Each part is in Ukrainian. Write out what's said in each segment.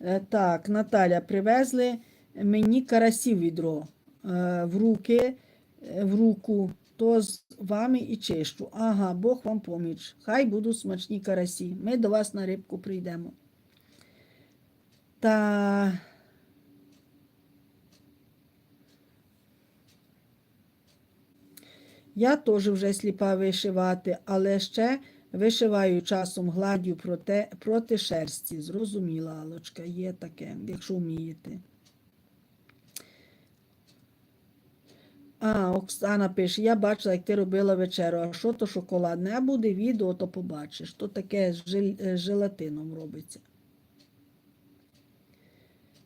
Е, Так, Наталя, привезли мені карасів відро е, в руки, е, в руку, то з вами і чищу. Ага, Бог вам поміч. Хай будуть смачні карасі. Ми до вас на рибку прийдемо. Та я теж вже сліпа вишивати, але ще вишиваю часом гладю проти, проти шерсті. Зрозуміла, Алочка, є таке, якщо вмієте. А, Оксана пише, я бачила, як ти робила вечерю. А що то шоколадне? А буде відео, то побачиш. То таке з е, желатином робиться.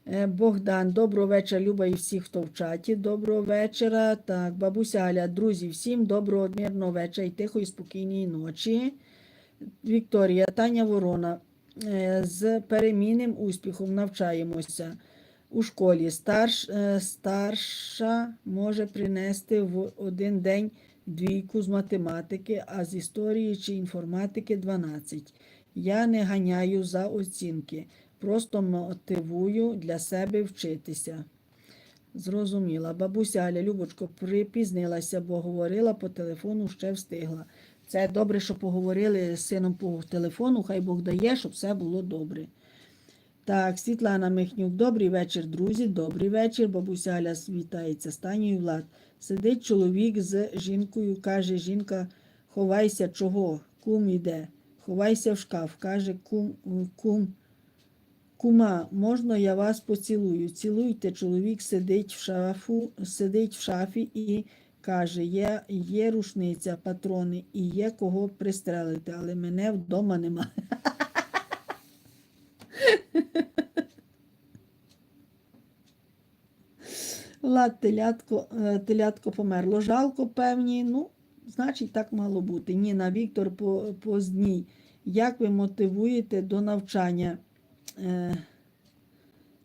Е, Богдан, доброго вечора, Люба і всі, хто в чаті. Доброго вечора. Так, бабуся Аля, друзі, всім доброго мирного вечора і тихої, спокійної ночі. Вікторія, Таня Ворона. Е, З перемінним успіхом навчаємося у школі. Старш, е, старша може принести в один день двійку з математики, а з історії чи інформатики 12. Я не ганяю за оцінки, просто мотивую для себе вчитися. Зрозуміла. Бабуся Аля Любочко припізнилася, бо говорила по телефону, ще встигла. Це добре, що поговорили з сином по телефону, хай Бог дає, щоб все було добре. Так, Світлана Михнюк, добрий вечір, друзі. Добрий вечір. Бабуся Аля вітається з Танею Влад. Сидить чоловік з жінкою, каже, жінка, ховайся чого? Кум іде. Ховайся в шкаф. Каже, кум, кум, кума, можна я вас поцілую? Цілуйте, чоловік сидить в шафу, сидить в шафі і каже, є, є рушниця, патрони і є кого пристрелити, але мене вдома немає. Влад телятко, е, телятко померло. Жалко, певні. Ну, значить, так мало бути. Ніна Віктор по- Позній. Як ви мотивуєте до навчання е,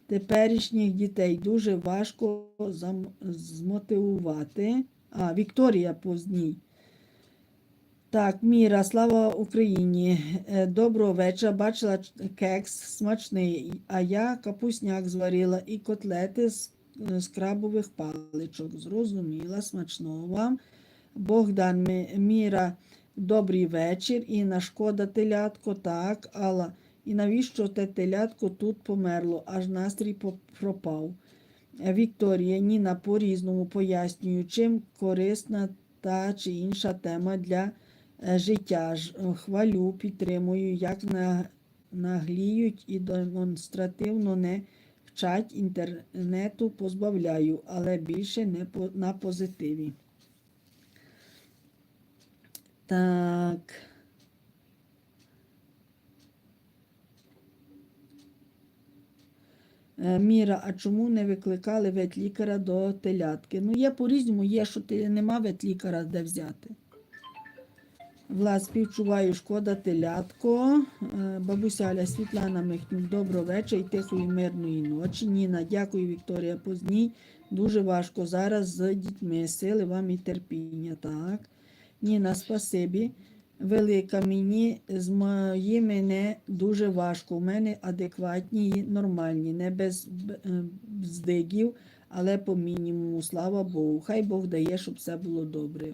теперішніх дітей? Дуже важко змотивувати. А, Вікторія Позній. Так, Міра, слава Україні. Е, Доброго вечора. Бачила кекс смачний, а я капусняк зварила і котлети з, е, з крабових паличок. Зрозуміла, смачного вам. Богдан Міра, добрий вечір. Інна шкода телятко, так, Алла. І навіщо те телятко тут померло, аж настрій пропав. Вікторія, Ніна по-різному пояснюю, чим корисна та чи інша тема для е, життя. Хвалю, підтримую, як нагліють і демонстративно не вчать інтернету, позбавляю, але більше не на позитиві. Так. Міра, а чому не викликали ветлікаря до телятки? Ну, є по-різному, є, що ти нема ветлікаря де взяти. Влад, співчуваю, шкода телятко. Е, Бабуся Аля Світлана Михнюк, доброго вечора і тихої мирної ночі. Ніна, дякую, Вікторія Позній. Дуже важко зараз з дітьми. Сили вам і терпіння. Так. Ніна, спасибі. Велика мені з моїми не дуже важко. У мене адекватні і нормальні, не без е, здигів, але по мінімуму. Слава Богу. Хай Бог дає, щоб все було добре.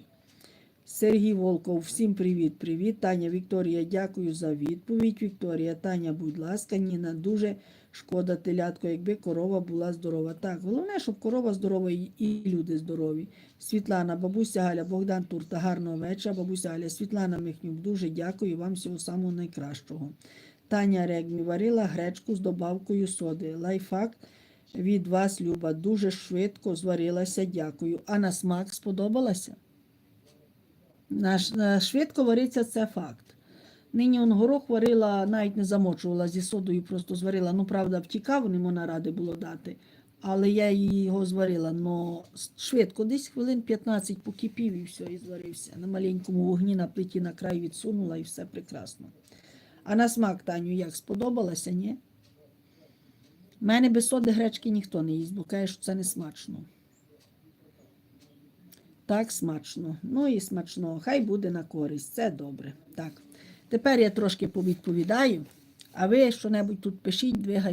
Сергій Волков, всім привіт, привіт. Таня Вікторія, дякую за відповідь. Вікторія, Таня, будь ласка, Ніна, дуже шкода телятко, якби корова була здорова. Так, головне, щоб корова здорова і, люди здорові. Світлана, бабуся Галя, Богдан Турта, гарного вечора. Бабуся Галя, Світлана Михнюк, дуже дякую вам всього самого найкращого. Таня Регмі варила гречку з добавкою соди. Лайфхак від вас, Люба, дуже швидко зварилася, дякую. А на смак сподобалася? Швидко вариться це факт. Нині он горох варила, навіть не замочувала зі содою, просто зварила. Ну, правда, втікав, не можна ради було дати. Але я його зварила. Но швидко, десь хвилин 15 покипів і все, і зварився. На маленькому вогні на плиті на край відсунула і все прекрасно. А на смак, Таню, як сподобалося, ні? У мене без соди гречки ніхто не їсть, бо каже, що це не смачно. Так, смачно. Ну і смачно. Хай буде на користь. Це добре. Так. Тепер я трошки повідповідаю, а ви що-небудь тут пишіть, двигайте.